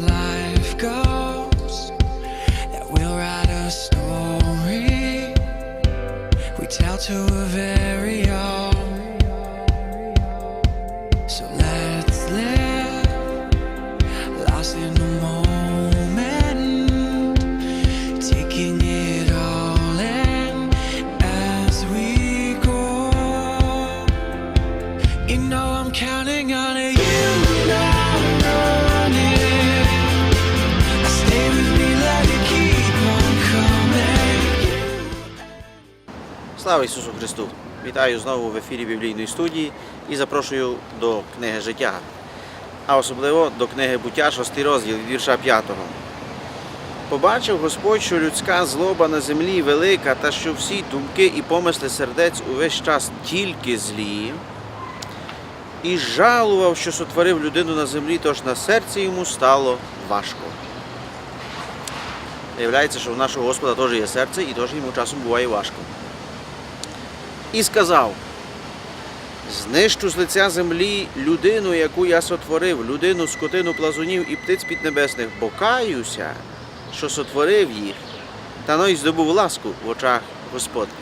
life goes That we'll write a story. We tell to a very own So let Слава Ісусу Христу! Вітаю знову в ефірі біблійної студії і запрошую до книги життя, а особливо до книги буття, 6 розділ вірша 5. Побачив Господь, що людська злоба на землі велика, та що всі думки і помисли сердець увесь час тільки злі, і жалував, що сотворив людину на землі, тож на серці йому стало важко. Виявляється, що в нашого Господа теж є серце, і теж йому часом буває важко і сказав: Знищу з лиця землі людину, яку я сотворив, людину, скотину, плазунів і птиць піднебесних, бо каюся, що сотворив їх, та но й здобув ласку в очах Господніх.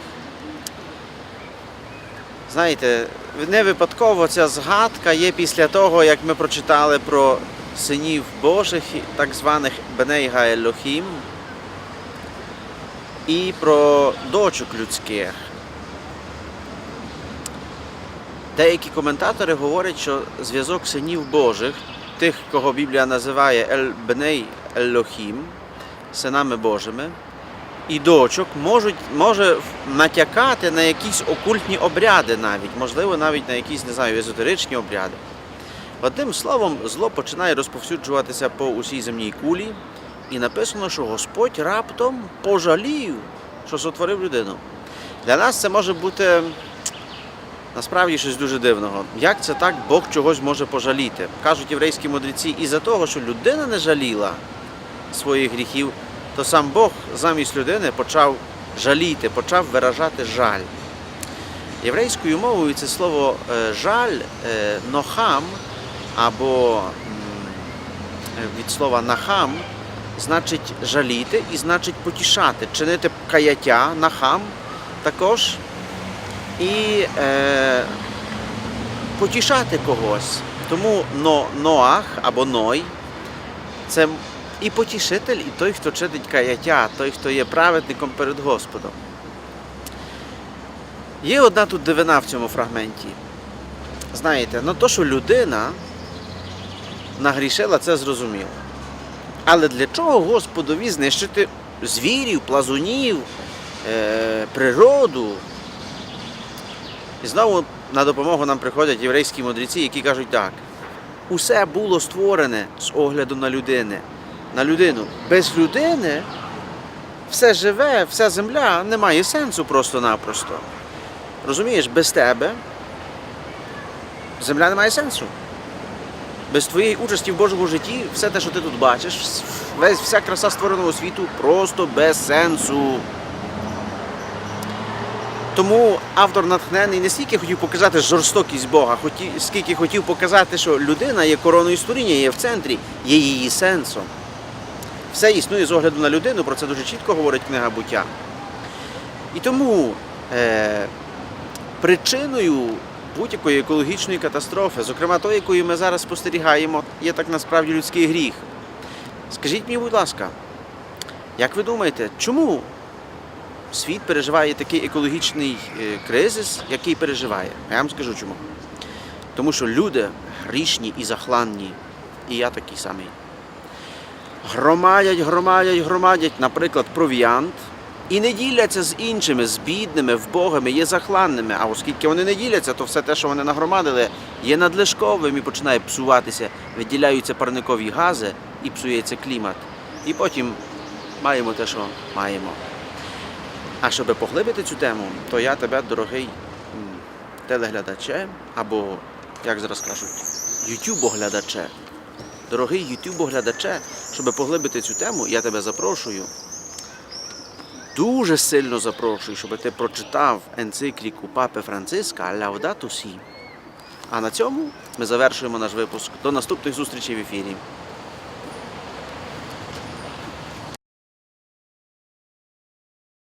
Знаєте, не випадково ця згадка є після того, як ми прочитали про синів Божих, так званих Бенейга Елохім, і про дочок людських. Деякі коментатори говорять, що зв'язок синів Божих, тих, кого Біблія називає Ель Беней Елохім, синами Божими, і дочок можуть, може натякати на якісь окультні обряди навіть, можливо, навіть на якісь, не знаю, езотеричні обряди. Одним словом, зло починає розповсюджуватися по усій земній кулі, і написано, що Господь раптом пожалів, що сотворив людину. Для нас це може бути Насправді щось дуже дивного. Як це так Бог чогось може пожаліти? Кажуть єврейські мудреці, із-за того, що людина не жаліла своїх гріхів, то сам Бог замість людини почав жаліти, почав виражати жаль. Єврейською мовою це слово е, жаль, е, нохам або від слова нахам значить жаліти і значить потішати, чинити каяття, нахам також і е, потішати когось. Тому но, Ноах або Ной це і потішитель, і той, хто чинить каяття, той, хто є праведником перед Господом. Є одна тут дивина в цьому фрагменті. Знаєте, ну то, що людина нагрішила, це зрозуміло. Але для чого Господові знищити звірів, плазунів, е, природу? І знову на допомогу нам приходять єврейські мудреці, які кажуть так: усе було створене з огляду на людини, на людину. Без людини все живе, вся земля не має сенсу просто-напросто. Розумієш, без тебе земля не має сенсу. Без твоєї участі в Божому житті все те, що ти тут бачиш, весь, вся краса створеного світу просто без сенсу. Тому автор натхнений не стільки хотів показати жорстокість Бога, хоті- скільки хотів показати, що людина є короною створіння, є в центрі, є її сенсом. Все існує з огляду на людину, про це дуже чітко говорить книга буття. І тому е, причиною будь-якої екологічної катастрофи, зокрема тої, якою ми зараз спостерігаємо, є так насправді людський гріх. Скажіть мені, будь ласка, як ви думаєте, чому світ переживає такий екологічний е, кризис, який переживає. А я вам скажу чому. Тому що люди грішні і захланні, і я такий самий. Громадять, громадять, громадять, наприклад, провіант, і не діляться з іншими, з бідними, вбогими, є захланними. А оскільки вони не діляться, то все те, що вони нагромадили, є надлишковим і починає псуватися, виділяються парникові гази і псується клімат. І потім маємо те, що маємо. А щоб поглибити цю тему, то я тебе, дорогий телеглядаче, або, як зараз кажуть, ютюбоглядаче. Дорогий ютюбоглядаче, щоб поглибити цю тему, я тебе запрошую. Дуже сильно запрошую, щоб ти прочитав енцикліку Папи Франциска Laudato Si. А на цьому ми завершуємо наш випуск. До наступних зустрічей в ефірі.